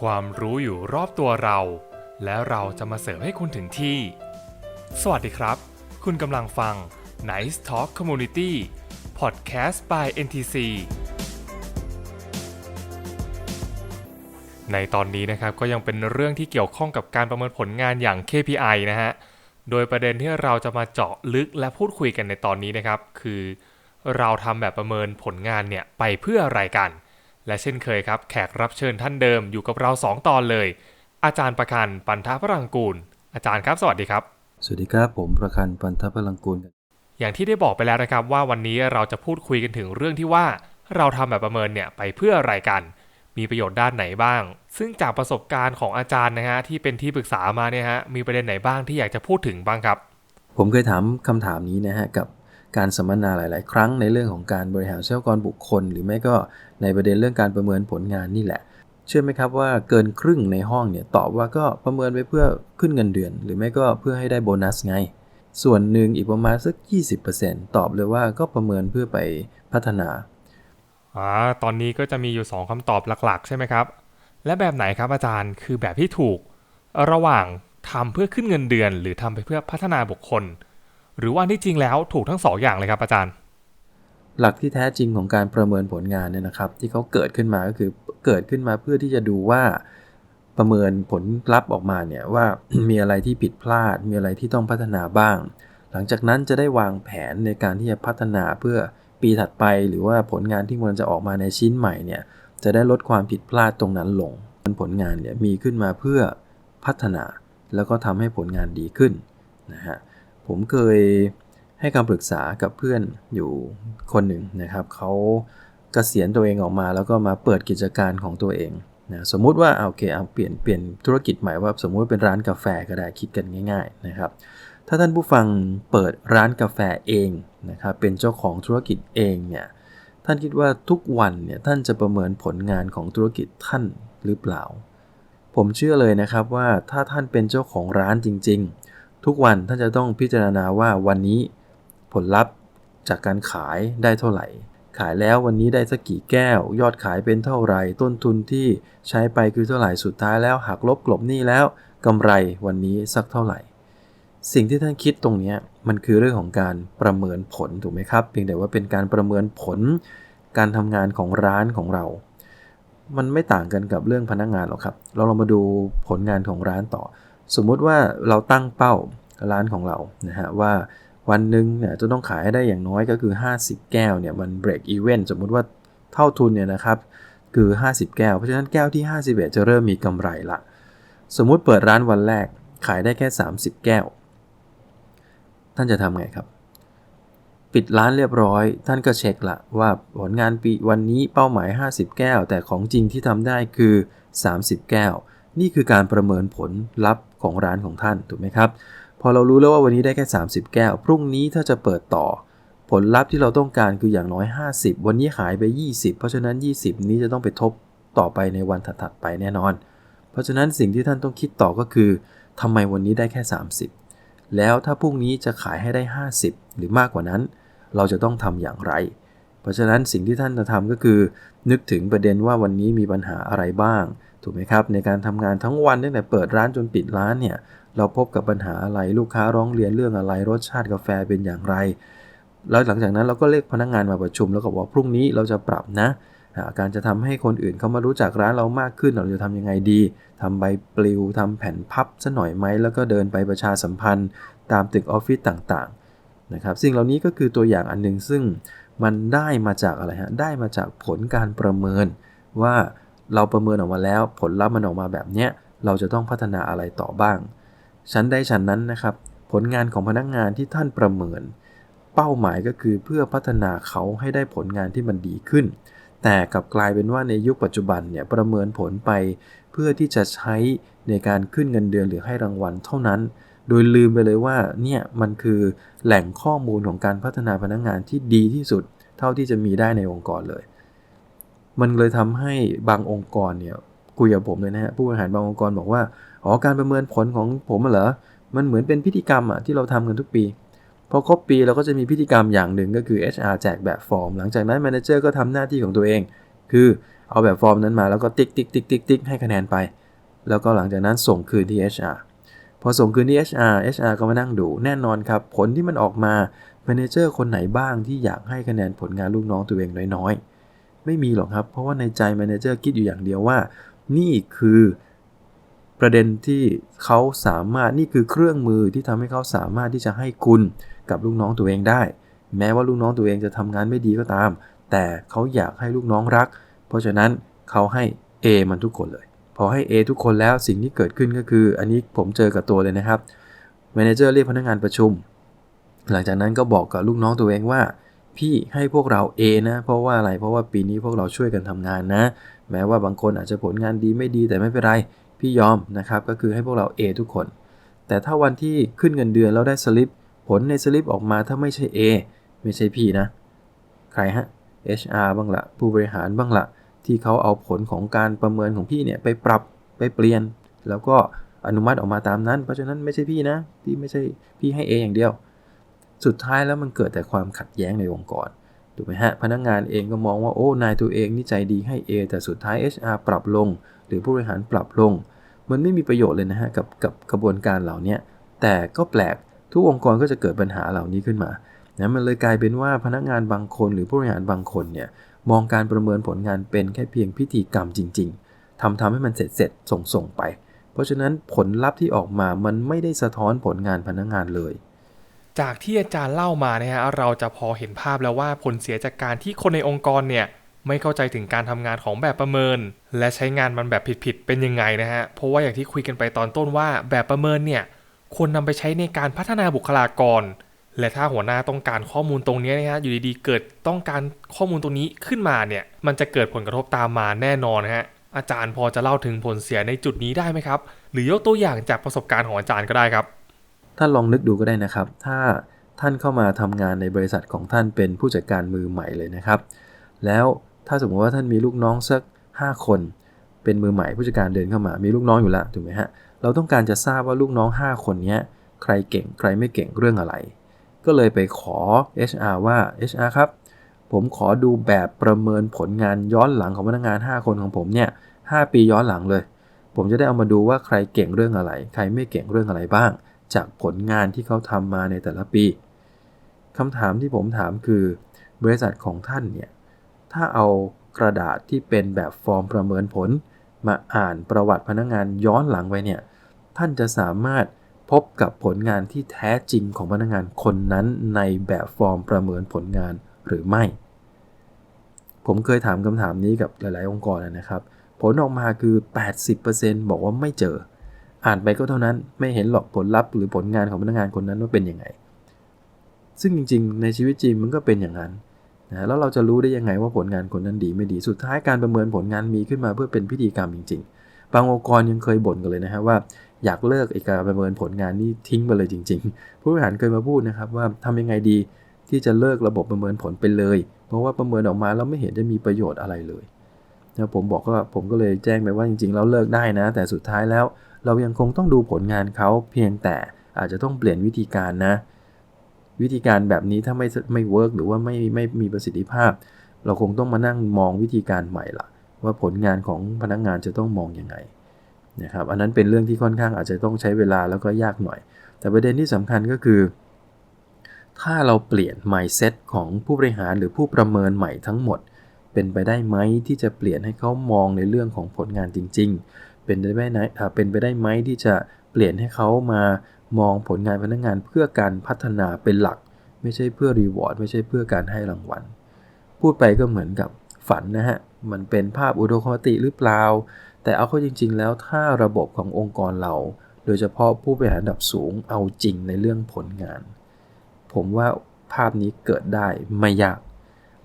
ความรู้อยู่รอบตัวเรา แล้วเราจะมาเสิร์ฟให้คุณถึงที่ สวัสดีครับ คุณกำลังฟัง Nice Talk Community Podcast by NTC ในตอนนี้นะครับก็ยังเป็นเรื่องที่เกี่ยวข้องกับการประเมินผลงานอย่าง KPI นะฮะ โดยประเด็นที่เราจะมาเจาะลึกและพูดคุยกันในตอนนี้นะครับ คือ เราทำแบบประเมินผลงานเนี่ยไปเพื่ออะไรกัน และเช่นเคยครับแขกรับเชิญท่านเดิมอยู่กับเรา 2 ตอนเลย อาจารย์ประคันปันทพรังกูล อาจารย์ครับ สวัสดีครับ สวัสดีครับผมประคันปันทพลังกูล อย่างที่ได้บอกไปแล้วนะครับว่าวันนี้เราจะพูดคุยกันถึงเรื่องที่ว่า เราทำแบบประเมินเนี่ยไปเพื่ออะไรกัน มีประโยชน์ด้านไหนบ้าง ซึ่งจากประสบการณ์ของอาจารย์นะฮะที่เป็นที่ปรึกษามาเนี่ยฮะมีประเด็นไหนบ้างที่อยากจะพูดถึงบ้างครับ ผมเคยถามคำถามนี้นะฮะกับ การสัมมนาหลาย ๆ ครั้งในเรื่องของการบริหารทรัพยากรบุคคล หรือไม่ก็ในประเด็นเรื่องการประเมินผลงานนี่แหละ เชื่อไหมครับว่าเกินครึ่งในห้องเนี่ยตอบว่าก็ประเมินไว้เพื่อขึ้นเงินเดือน หรือไม่ก็เพื่อให้ได้โบนัสไง ส่วนหนึ่งอีกประมาณสัก 20%ตอบเลยว่าก็ประเมินเพื่อไปพัฒนาอ่าตอนนี้ก็จะมีอยู่ 2คำตอบหลัก ๆ ใช่ไหมครับ และแบบไหนครับอาจารย์คือแบบที่ถูก ระหว่างทำเพื่อขึ้นเงินเดือน หรือทำไปเพื่อพัฒนาบุคคล หรือว่าที่จริงแล้วถูกทั้งสองอย่างเลยครับอาจารย์ หลักที่แท้จริงของการประเมินผลงานเนี่ยนะครับ ที่เขาเกิดขึ้นมาก็คือเกิดขึ้นมาเพื่อที่จะดูว่าประเมินผลลัพธ์ออกมาเนี่ยว่ามีอะไรที่ผิดพลาด มีอะไรที่ต้องพัฒนาบ้าง หลังจากนั้นจะได้วางแผนในการที่จะพัฒนาเพื่อปีถัดไป หรือว่าผลงานที่มันจะออกมาในชิ้นใหม่เนี่ยจะได้ลดความผิดพลาดตรงนั้นลงผลงานเนี่ยมีขึ้นมาเพื่อพัฒนา แล้วก็ทำให้ผลงานดีขึ้นนะฮะ ผมเคยให้คำปรึกษากับเพื่อนอยู่คนหนึ่งนะครับ เขาเกษียณตัวเองออกมาแล้วก็มาเปิดกิจการของตัวเองนะสมมุติว่าโอเคเอาเปลี่ยนเปลี่ยนธุรกิจใหม่ว่า สมมุติเป็นร้านกาแฟก็ได้คิดกันง่าย ๆนะครับ ถ้าท่านผู้ฟังเปิดร้านกาแฟเองนะครับเป็นเจ้าของธุรกิจเองเนี่ยท่านคิดว่าทุกวันเนี่ยท่านจะประเมินผลงานของธุรกิจท่านหรือเปล่า ผมเชื่อเลยนะครับว่าถ้าท่านเป็นเจ้าของร้านจริง ๆ ทุกวันท่านจะต้องพิจารณาว่าวันนี้ผลลัพธ์จากการขายได้เท่าไหร่ ขายแล้ววันนี้ได้สักกี่แก้ว ยอดขายเป็นเท่าไหร่ ต้นทุนที่ใช้ไปคือเท่าไหร่สุดท้ายแล้วหักลบกลบหนี้แล้วกำไรวันนี้สักเท่าไหร่ สิ่งที่ท่านคิดตรงนี้มันคือเรื่องของการประเมินผลถูกไหมครับ เพียงแต่ว่าเป็นการประเมินผล การทำงานของร้านของเรา มันไม่ต่างกันกับเรื่องพนักงานหรอกครับ เราลองมาดูผลงานของร้านต่อ สมมุติว่าเราตั้งเป้าร้านของเรานะฮะว่าวันหนึ่งเนี่ยจะต้องขายให้ได้อย่างน้อยก็คือ 50 แก้วเนี่ยมัน break even สมมุติว่าเท่าทุนเนี่ยนะครับคือ 50 แก้ว เพราะฉะนั้นแก้วที่ 51 จะเริ่มมีกำไรละ สมมุติเปิดร้านวันแรกขายได้แค่ 30 แก้ว ท่านจะทำไงครับ ปิดร้านเรียบร้อย ท่านก็เช็คละว่าผลงานปีวันนี้เป้าหมาย 50 แก้ว แต่ของจริงที่ทำได้คือ 30 แก้ว นี่คือการประเมินผลลัพธ์ ของร้านของท่านถูกไหมครับ พอเรารู้แล้วว่าวันนี้ได้แค่ 30 แก้ว พรุ่งนี้ถ้าจะเปิดต่อ ผลลัพธ์ที่เราต้องการคืออย่างน้อย 50 วันนี้หายไป 20 เพราะฉะนั้น 20 นี้จะต้องไปทบต่อไปในวันถัดๆไปแน่นอน เพราะฉะนั้นสิ่งที่ท่านต้องคิดต่อก็คือทำไมวันนี้ได้แค่ 30 แล้วถ้าพรุ่งนี้จะขายให้ได้ 50 หรือมากกว่านั้น เราจะต้องทำอย่างไรเพราะฉะนั้นสิ่งที่ท่านจะทำก็คือ นึกถึงประเด็นว่าวันนี้มีปัญหาอะไรบ้าง ถูกไหมครับ ในการทำงานทั้งวันตั้งแต่เปิดร้านจนปิดร้านเนี่ยเราพบกับปัญหาอะไรลูกค้าร้องเรียนเรื่องอะไรรสชาติกาแฟเป็นอย่างไร แล้วหลังจากนั้นเราก็เรียกพนักงานมาประชุมแล้วก็บอกพรุ่งนี้เราจะปรับนะการจะทำให้คนอื่นเขามารู้จักร้านเรามากขึ้นเราจะทำยังไงดีทำใบปลิวทำแผ่นพับซะหน่อยไหมแล้วก็เดินไปประชาสัมพันธ์ ตามตึกออฟฟิศต่างๆนะครับสิ่งเหล่านี้ก็คือตัวอย่างอันหนึงซึ่งมันได้มาจากอะไรฮะได้มาจากผลการประเมินว่า เราประเมินออกมาแล้ว ผลลัพธ์มันออกมาแบบเนี้ยเราจะต้องพัฒนาอะไรต่อบ้างชั้นได้ชั้นนั้นนะครับ ผลงานของพนักงานที่ท่านประเมิน เป้าหมายก็คือเพื่อพัฒนาเขาให้ได้ผลงานที่มันดีขึ้น แต่กลับกลายเป็นว่าในยุคปัจจุบันเนี่ยประเมินผลไป เพื่อที่จะใช้ในการขึ้นเงินเดือนหรือให้รางวัลเท่านั้น โดยลืมไปเลยว่าเนี่ยมันคือแหล่งข้อมูลของการพัฒนาพนักงานที่ดีที่สุด เท่าที่จะมีได้ในองค์กรเลย มันเลยทำให้บางองค์กรเนี่ยคุยกับผมเลยนะฮะผู้บริหารบางองค์กรบอกว่าอ๋อการประเมินผลของผมเหรอมันเหมือนเป็นพิธีกรรมอะที่เราทำกันทุกปีพอครบปีเราก็จะมีพิธีกรรมอย่างหนึ่งก็คือ HR แจกแบบฟอร์ม หลังจากนั้น Manager ก็ทำหน้าที่ของตัวเอง คือเอาแบบฟอร์มนั้นมาแล้วก็ติ๊กติ๊กติ๊กติ๊กติ๊กให้คะแนนไป แล้วก็หลังจากนั้นส่งคืนที่ HR พอส่งคืนที่ HR HR ก็มานั่งดูแน่นอนครับ ผลที่มันออกมาแมเนเจอร์คนไหนบ้างที่อยากให้คะแนนผลงานลูกน้องตัวเองน้อยๆ ไม่มีหรอกครับ เพราะว่าในใจแมเนเจอร์คิดอยู่อย่างเดียวว่า นี่คือประเด็นที่เขาสามารถนี่คือเครื่องมือที่ทำให้เขาสามารถที่จะให้คุณกับลูกน้องตัวเองได้ แม้ว่าลูกน้องตัวเองจะทำงานไม่ดีก็ตาม แต่เขาอยากให้ลูกน้องรัก เพราะฉะนั้นเขาให้ A มันทุกคนเลย พอให้ A ทุกคนแล้วสิ่งที่เกิดขึ้นก็คือ อันนี้ผมเจอกับตัวเลยนะครับแมเนเจอร์เรียกพนักงานประชุม หลังจากนั้นก็บอกกับลูกน้องตัวเองว่า พี่ให้พวกเรา A นะ เพราะว่าอะไร เพราะว่าปีนี้พวกเราช่วยกันทำงานนะ แม้ว่าบางคนอาจจะผลงานดีไม่ดีแต่ไม่เป็นไร พี่ยอมนะครับ ก็คือให้พวกเรา A ทุกคน แต่ถ้าวันที่ขึ้นเงินเดือนแล้วได้สลิป ผลในสลิปออกมาถ้าไม่ใช่ A ไม่ใช่พี่นะ ใครฮะ HR บ้างละผู้บริหารบ้างละที่เขาเอาผลของการประเมินของพี่เนี่ยไปปรับไปเปลี่ยน แล้วก็อนุมัติออกมาตามนั้น เพราะฉะนั้นไม่ใช่พี่นะที่ไม่ใช่พี่ให้ A อย่างเดียว สุดท้ายแล้วมันเกิดแต่ความขัดแย้งในองค์กรถูกไหมฮะพนักงานเองก็มองว่าโอ้นายตัวเองนี่ใจดีให้ A แต่สุดท้าย HR ปรับลง หรือผู้บริหารปรับลง มันไม่มีประโยชน์เลยนะฮะกับกับกระบวนการเหล่านี้แต่ก็แปลกทุกองค์กรก็จะเกิดปัญหาเหล่านี้ขึ้นมานะมันเลยกลายเป็นว่าพนักงานบางคนหรือผู้บริหารบางคนเนี่ยมองการประเมินผลงานเป็นแค่เพียงพิธีกรรมจริง ๆทำทำให้มันเสร็จเสร็จส่งส่งไป เพราะฉะนั้นผลลัพธ์ที่ออกมามันไม่ได้สะท้อนผลงานพนักงานเลย จากที่อาจารย์เล่ามานะฮะเราจะพอเห็นภาพแล้วว่าผลเสียจากการที่คนในองค์กรเนี่ยไม่เข้าใจถึงการทำงานของแบบประเมิน และใช้งานมันแบบผิดๆเป็นยังไงนะฮะเพราะว่าอย่างที่คุยกันไปตอนต้นว่าแบบประเมินเนี่ยควรนำไปใช้ในการพัฒนาบุคลากร และถ้าหัวหน้าต้องการข้อมูลตรงนี้นะฮะอยู่ดีๆเกิดต้องการข้อมูลตรงนี้ขึ้นมาเนี่ยมันจะเกิดผลกระทบตามมาแน่นอนนะฮะอาจารย์พอจะเล่าถึงผลเสียในจุดนี้ได้ไหมครับ หรือยกตัวอย่างจากประสบการณ์ของอาจารย์ก็ได้ครับ ท่านลองนึกดูก็ได้นะครับ ถ้าท่านเข้ามาทำงานในบริษัทของท่านเป็นผู้จัดการมือใหม่เลยนะครับ แล้วถ้าสมมติว่าท่านมีลูกน้องสัก 5 คน เป็นมือใหม่ผู้จัดการเดินเข้ามา มีลูกน้องอยู่แล้วถูกไหมฮะ เราต้องการจะทราบว่าลูกน้อง 5 คนนี้ใครเก่งใครไม่เก่งเรื่องอะไร ก็เลยไปขอ HR ว่า HR ครับ ผมขอดูแบบประเมินผลงานย้อนหลังของพนักงาน 5 คนของผมเนี่ย5ปีย้อนหลังเลย ผมจะได้เอามาดูว่าใครเก่งเรื่องอะไร ใครไม่เก่งเรื่องอะไรบ้าง จากผลงานที่เขาทำมาในแต่ละปีคำถามที่ผมถามคือบริษัทของท่านเนี่ยถ้าเอากระดาษที่เป็นแบบฟอร์มประเมินผล มาอ่านประวัติพนักงานย้อนหลังไปเนี่ยท่านจะสามารถพบกับผลงานที่แท้จริงของพนักงานคนนั้นในแบบฟอร์มประเมินผลงานหรือไม่ ผมเคยถามคำถามนี้กับหลาย ๆ องค์กรนะครับ ผลออกมาคือ 80%บอกว่าไม่เจอ อ่านไปก็เท่านั้นไม่เห็นหรอกผลลัพธ์หรือผลงานของพนักงานคนนั้นว่าเป็นยังไง ซึ่งจริง ๆ ในชีวิตจริงมันก็เป็นอย่างนั้นนะแล้วเราจะรู้ได้ยังไงว่าผลงานคนนั้นดีไม่ดีสุดท้ายการประเมินผลงานมีขึ้นมาเพื่อเป็นพิธีกรรมจริง ๆ บางองค์กรยังเคยบ่นกันเลยนะฮะว่าอยากเลิกไอ้การประเมินผลงานนี่ทิ้งไปเลยจริง ๆ ผู้บริหารเคยมาพูดนะครับว่าทำยังไงดีที่จะเลิกระบบประเมินผลไปเลย เพราะว่าประเมินออกมาแล้วไม่เห็นจะมีประโยชน์อะไรเลย นะผมบอกว่าผมก็เลยแจ้งไปว่าจริงๆเราเลิกได้นะ แต่สุดท้ายแล้วเรายังคงต้องดูผลงานเขาเพียงแต่อาจจะต้องเปลี่ยนวิธีการนะ วิธีการแบบนี้ถ้าไม่ไม่เวิร์กหรือว่าไม่ไม่มีประสิทธิภาพ เราคงต้องมานั่งมองวิธีการใหม่ละว่าผลงานของพนักงานจะต้องมองยังไงนะครับอันนั้นเป็นเรื่องที่ค่อนข้างอาจจะต้องใช้เวลาแล้วก็ยากหน่อย แต่ประเด็นที่สำคัญก็คือ ถ้าเราเปลี่ยน mindset ของผู้บริหารหรือผู้ประเมินใหม่ทั้งหมด เป็นไปได้ไหมที่จะเปลี่ยนให้เขามองในเรื่องของผลงานจริง ๆ เป็นไปได้ไหมเป็นไปได้ไหมที่จะเปลี่ยนให้เขามามองผลงานพนักงานเพื่อการพัฒนาเป็นหลัก ไม่ใช่เพื่อรีวอร์ดไม่ใช่เพื่อการให้รางวัล พูดไปก็เหมือนกับฝันนะฮะ มันเป็นภาพอุดมคติหรือเปล่า แต่เอาเข้าจริง ๆ แล้วถ้าระบบขององค์กรเรา โดยเฉพาะผู้บริหารระดับสูงเอาจริงในเรื่องผลงาน ผมว่าภาพนี้เกิดได้ไม่ยาก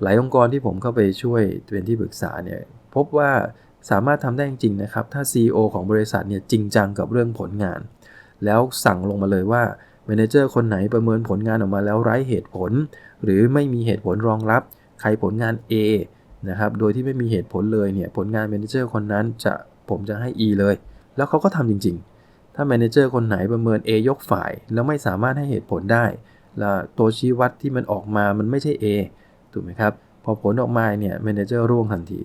หลายองค์กรที่ผมเข้าไปช่วยเป็นที่ปรึกษาเนี่ยพบว่าสามารถทำได้จริงนะครับ ถ้า CEO ของบริษัทเนี่ยจริงจังกับเรื่องผลงาน แล้วสั่งลงมาเลยว่าเมนเจอร์คนไหนประเมินผลงานออกมาแล้วไร้เหตุผล หรือไม่มีเหตุผลรองรับ ใครผลงาน A นะครับโดยที่ไม่มีเหตุผลเลยเนี่ยผลงานเมนเจอร์คนนั้นจะผมจะให้ E เลย แล้วเขาก็ทำจริง ๆ ถ้าเมนเจอร์คนไหนประเมิน A ยกฝ่าย แล้วไม่สามารถให้เหตุผลได้ และตัวชี้วัดที่มันออกมามันไม่ใช่ A ถูกไหมครับ พอผลออกมาเนี่ยเมนเจอร์ร่วงทันที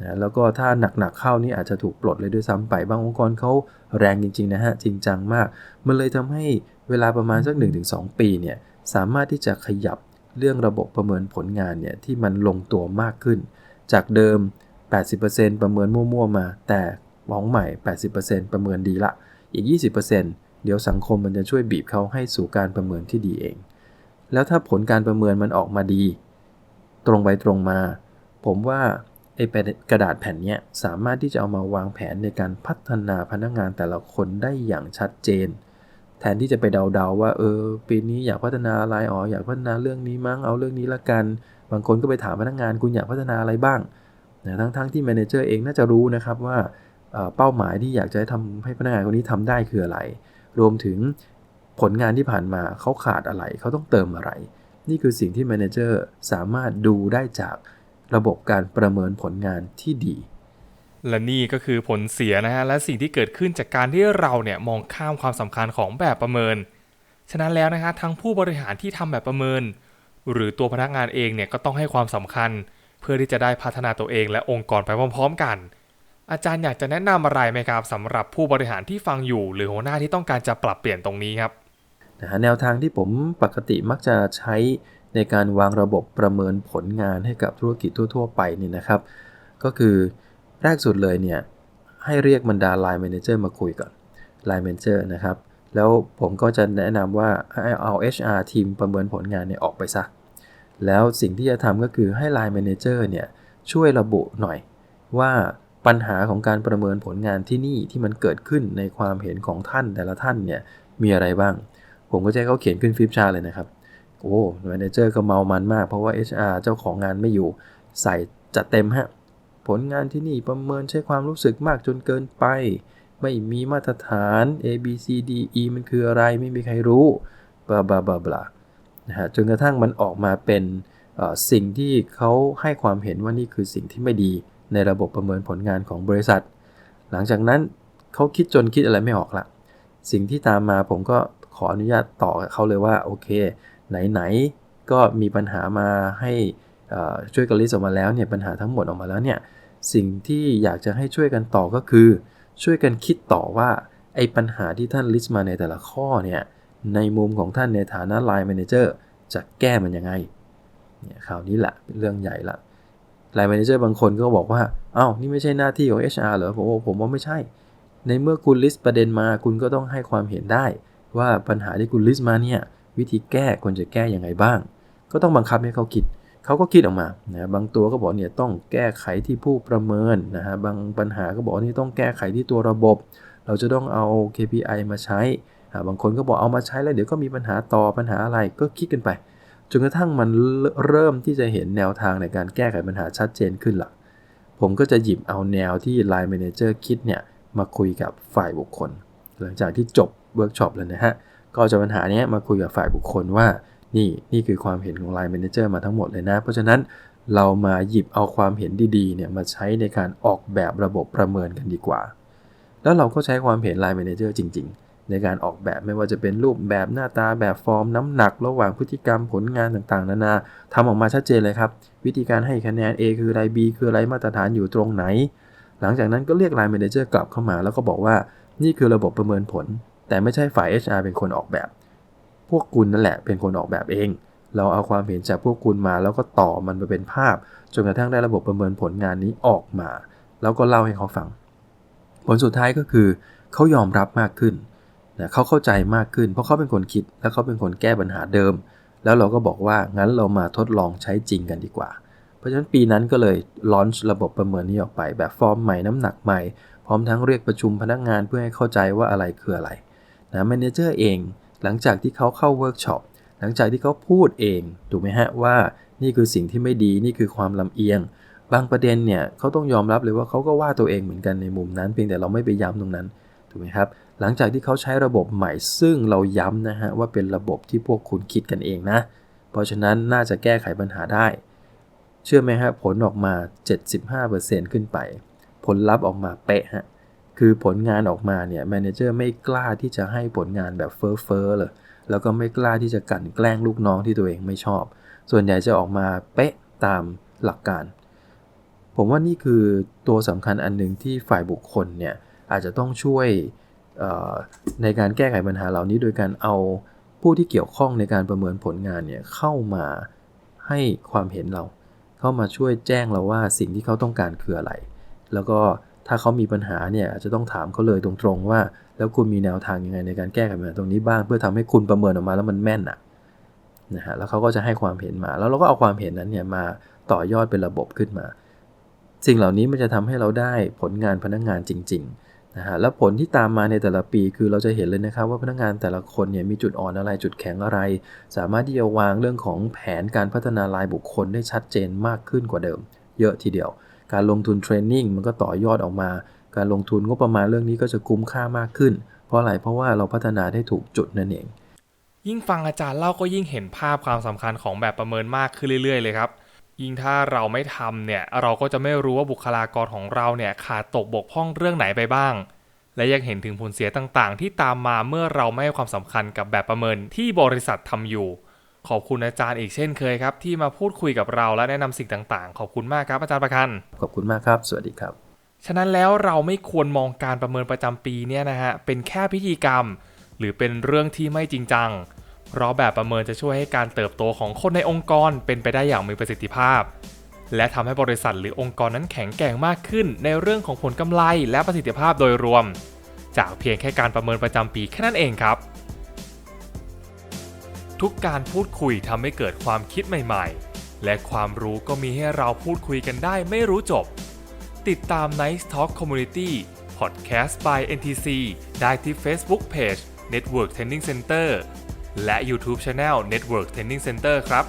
นะแล้วก็ถ้าหนักๆเข้านี่อาจจะถูกปลดเลยด้วยซ้ำไป บางองค์กรเขาแรงจริงๆนะฮะ จริงจังมาก มันเลยทำให้เวลาประมาณสัก 1-2 ปีเนี่ยสามารถที่จะขยับเรื่องระบบประเมินผลงานเนี่ยที่มันลงตัวมากขึ้น จากเดิม 80%ประเมินมั่วๆมา แต่ของใหม่ 80%ประเมินดีละ อีก 20%เดี๋ยวสังคมมันจะช่วยบีบเขาให้สู่การประเมินที่ดีเอง แล้วถ้าผลการประเมินมันออกมาดี ตรงไปตรงมา ผมว่าไอ้กระดาษแผ่นนี้สามารถที่จะเอามาวางแผนในการพัฒนาพนักงานแต่ละคนได้อย่างชัดเจน แทนที่จะไปเดาๆว่าเออปีนี้อยากพัฒนาอะไรอ๋ออยากพัฒนาเรื่องนี้มั้งเอาเรื่องนี้ละกัน บางคนก็ไปถามพนักงานคุณอยากพัฒนาอะไรบ้างนะทั้งๆที่แมเนเจอร์เองน่าจะรู้นะครับว่าเป้าหมายที่อยากจะทำให้พนักงานคนนี้ทำได้คืออะไร รวมถึงผลงานที่ผ่านมาเขาขาดอะไร เขาต้องเติมอะไร นี่คือสิ่งที่แมเนเจอร์สามารถดูได้จากระบบการประเมินผลงานที่ดี และนี่ก็คือผลเสียนะฮะ และสิ่งที่เกิดขึ้นจากการที่เราเนี่ยมองข้ามความสำคัญของแบบประเมิน ฉะนั้นแล้วนะฮะทั้งผู้บริหารที่ทำแบบประเมิน หรือตัวพนักงานเองเนี่ยก็ต้องให้ความสำคัญ เพื่อที่จะได้พัฒนาตัวเองและองค์กรไปพร้อม ๆ กัน อาจารย์อยากจะแนะนำอะไรไหมครับสำหรับผู้บริหารที่ฟังอยู่ หรือหัวหน้าที่ต้องการจะปรับเปลี่ยนตรงนี้ครับ นะฮะแนวทางที่ผมปกติมักจะใช้ในการวางระบบประเมินผลงานให้กับธุรกิจทั่ว ๆ ไปนี่นะครับ ก็คือแรกสุดเลยเนี่ยให้เรียกบรรดา Line Manager มาคุยก่อน Line Manager นะครับ แล้วผมก็จะแนะนำว่าให้เอา HR ทีมประเมินผลงานเนี่ยออกไปซะ แล้วสิ่งที่จะทำก็คือให้ Line Manager เนี่ยช่วยระบุหน่อยว่าปัญหาของการประเมินผลงานที่นี่ที่มันเกิดขึ้นในความเห็นของท่านแต่ละท่านเนี่ยมีอะไรบ้าง ผมก็จะให้เขาเขียนขึ้นฟิปชาเลยนะครับ โอ้แมเนเจอร์ก็เมามันมาก เพราะว่า HR เจ้าของงานไม่อยู่ ใส่จัดเต็มฮะ ผลงานที่นี่ประเมินใช้ความรู้สึกมากจนเกินไป ไม่มีมาตรฐาน A B C D E มันคืออะไรไม่มีใครรู้บลาบลาบลาบลานะฮะจนกระทั่งมันออกมาเป็นสิ่งที่เขาให้ความเห็นว่านี่คือสิ่งที่ไม่ดีในระบบประเมินผลงานของบริษัท หลังจากนั้นเขาคิดจนคิดอะไรไม่ออกละสิ่งที่ตามมาผมก็ ขออนุญาตต่อเขาเลยว่า โอเค ไหนๆ ก็มีปัญหามาให้ช่วยกันลิสต์ออกมาแล้วเนี่ยปัญหาทั้งหมดออกมาแล้วเนี่ยสิ่งที่อยากจะให้ช่วยกันต่อก็คือ ช่วยกันคิดต่อว่าไอ้ปัญหาที่ท่านลิสต์มาในแต่ละข้อเนี่ยในมุมของท่านในฐานะ Line Manager จะแก้มันยังไงเนี่ยคราวนี้แหละเป็นเรื่องใหญ่ละ Line Manager บางคนก็บอกว่าอา้าวนี่ไม่ใช่หน้าที่ของ HR เหรอผมว่าผมว่าไม่ใช่ ในเมื่อคุณลิสต์ประเด็นมาคุณก็ต้องให้ความเห็นได้ ว่าปัญหาที่คุณลิสต์มาเนี่ยวิธีแก้ควรจะแก้ยังไงบ้าง ก็ต้องบังคับให้เขาคิด เขาก็คิดออกมานะบางตัวก็บอกเนี่ยต้องแก้ไขที่ผู้ประเมินนะฮะบางปัญหาก็บอกนี่ต้องแก้ไขที่ตัวระบบ เราจะต้องเอา KPI มาใช้บางคนก็บอกเอามาใช้แล้วเดี๋ยวก็มีปัญหาต่อปัญหาอะไรก็คิดกันไปจนกระทั่งมันเริ่มที่จะเห็นแนวทางในการแก้ไขปัญหาชัดเจนขึ้นละผมก็จะหยิบเอาแนวที่ Line Manager คิดเนี่ยมาคุยกับฝ่ายบุคคล หลังจากที่จบ เวิร์กช็อปแล้วนะฮะ ก็จะปัญหานี้มาคุยกับฝ่ายบุคคลว่า นี่นี่คือความเห็นของ Line Manager มาทั้งหมดเลยนะ เพราะฉะนั้นเรามาหยิบเอาความเห็นดีๆเนี่ยมาใช้ในการออกแบบระบบประเมินกันดีกว่า แล้วเราก็ใช้ความเห็น Line Manager จริง ๆ ในการออกแบบไม่ว่าจะเป็นรูปแบบหน้าตาแบบฟอร์ม น้ำหนัก ระหว่างพฤติกรรมผลงานต่างๆ นานาทำออกมาชัดเจนเลยครับ วิธีการให้คะแนน A คืออะไร B คืออะไรมาตรฐานอยู่ตรงไหน หลังจากนั้นก็เรียก Line Manager กลับเข้ามาแล้วก็บอกว่านี่คือระบบประเมินผล แต่ไม่ใช่ฝ่าย HR เป็นคนออกแบบ พวกคุณนั่นแหละเป็นคนออกแบบเอง เราเอาความเห็นจากพวกคุณมา แล้วก็ต่อมันมาเป็นภาพจนกระทั่งได้ระบบประเมินผลงานนี้ออกมา แล้วก็เล่าให้เขาฟัง ผลสุดท้ายก็คือ เขายอมรับมากขึ้นนะเขาเข้าใจมากขึ้น เพราะเขาเป็นคนคิด และเขาเป็นคนแก้ปัญหาเดิม แล้วเราก็บอกว่างั้นเรามาทดลองใช้จริงกันดีกว่า เพราะฉะนั้นปีนั้นก็เลยลอนช์ระบบประเมินนี้ออกไป แบบฟอร์มใหม่น้ำหนักใหม่ พร้อมทั้งเรียกประชุมพนักงานเพื่อให้เข้าใจว่าอะไรคืออะไร นะแมเนเจอร์เอง หลังจากที่เขาเข้าเวิร์กช็อปหลังจากที่เขาพูดเองถูกไหมฮะว่านี่คือสิ่งที่ไม่ดีนี่คือความลำเอียง บางประเด็นเนี่ยเขาต้องยอมรับเลยว่าเขาก็ว่าตัวเองเหมือนกันในมุมนั้นเพียงแต่เราไม่ไปย้ำตรงนั้นถูกไหมครับหลังจากที่เขาใช้ระบบใหม่ ซึ่งเราย้ำนะฮะว่าเป็นระบบที่พวกคุณคิดกันเองนะ เพราะฉะนั้นน่าจะแก้ไขปัญหาได้ เชื่อไหมฮะผลออกมา 75%ขึ้นไป ผลลัพธ์ออกมาเป๊ะฮะ คือผลงานออกมาเนี่ยแมเนเจอร์ไม่กล้าที่จะให้ผลงานแบบเฟ้อเฟ้อเลย แล้วก็ไม่กล้าที่จะกั่นแกล้งลูกน้องที่ตัวเองไม่ชอบ ส่วนใหญ่จะออกมาเป๊ะตามหลักการ ผมว่านี่คือตัวสำคัญอันหนึ่งที่ฝ่ายบุคคลเนี่ยอาจจะต้องช่วยในการแก้ไขปัญหาเหล่านี้ โดยการเอาผู้ที่เกี่ยวข้องในการประเมินผลงานเนี่ยเข้ามาให้ความเห็นเรา เข้ามาช่วยแจ้งเราว่าสิ่งที่เขาต้องการคืออะไร แล้วก็ ถ้าเขามีปัญหาเนี่ยอาจจะต้องถามเขาเลยตรงๆว่า แล้วคุณมีแนวทางยังไงในการแก้ไขปัญหาตรงนี้บ้าง เพื่อทำให้คุณประเมินออกมาแล้วมันแม่นอะนะฮะแล้วเขาก็จะให้ความเห็นมา แล้วเราก็เอาความเห็นนั้นเนี่ยมาต่อยอดเป็นระบบขึ้นมา สิ่งเหล่านี้มันจะทำให้เราได้ผลงานพนักงานจริงๆนะฮะแล้วผลที่ตามมาในแต่ละปี คือเราจะเห็นเลยนะครับว่าพนักงานแต่ละคนเนี่ยมีจุดอ่อนอะไรจุดแข็งอะไร สามารถที่จะวางเรื่องของแผนการพัฒนารายบุคคลได้ชัดเจนมากขึ้นกว่าเดิม เยอะทีเดียว การลงทุนเทรนนิ่งมันก็ต่อยอดออกมา การลงทุนงบประมาณเรื่องนี้ก็จะคุ้มค่ามากขึ้น เพราะอะไรเพราะว่าเราพัฒนาได้ถูกจุดนั่นเอง ยิ่งฟังอาจารย์เล่าก็ยิ่งเห็นภาพความสำคัญของแบบประเมินมากขึ้นเรื่อยๆเลยครับยิ่งถ้าเราไม่ทำเนี่ยเราก็จะไม่รู้ว่าบุคลากรของเราเนี่ยขาดตกบกพร่องเรื่องไหนไปบ้าง และยังเห็นถึงผลเสียต่างๆ ที่ตามมาเมื่อเราไม่ให้ความสำคัญกับแบบประเมินที่บริษัททำอยู่ ขอบคุณอาจารย์อีกเช่นเคยครับ ที่มาพูดคุยกับเราและแนะนำสิ่งต่างๆ ขอบคุณมากครับอาจารย์ประคันขอบคุณมากครับ สวัสดีครับ ฉะนั้นแล้วเราไม่ควรมองการประเมินประจำปีเนี่ยนะฮะเป็นแค่พิธีกรรม หรือเป็นเรื่องที่ไม่จริงจังเพราะแบบประเมินจะช่วยให้การเติบโตของคนในองค์กรเป็นไปได้อย่างมีประสิทธิภาพ และทำให้บริษัทหรือองค์กรนั้นแข็งแกร่งมากขึ้น ในเรื่องของผลกำไรและประสิทธิภาพโดยรวม จากเพียงแค่การประเมินประจำปีแค่นั้นเองครับ ทุกการพูดคุยทำให้เกิดความคิดใหม่ๆ และความรู้ก็มีให้เราพูดคุยกันได้ไม่รู้จบ ติดตาม Nice Talk Community Podcast by NTC ได้ที่ Facebook Page Network Training Center และ YouTube Channel Network Training Center ครับ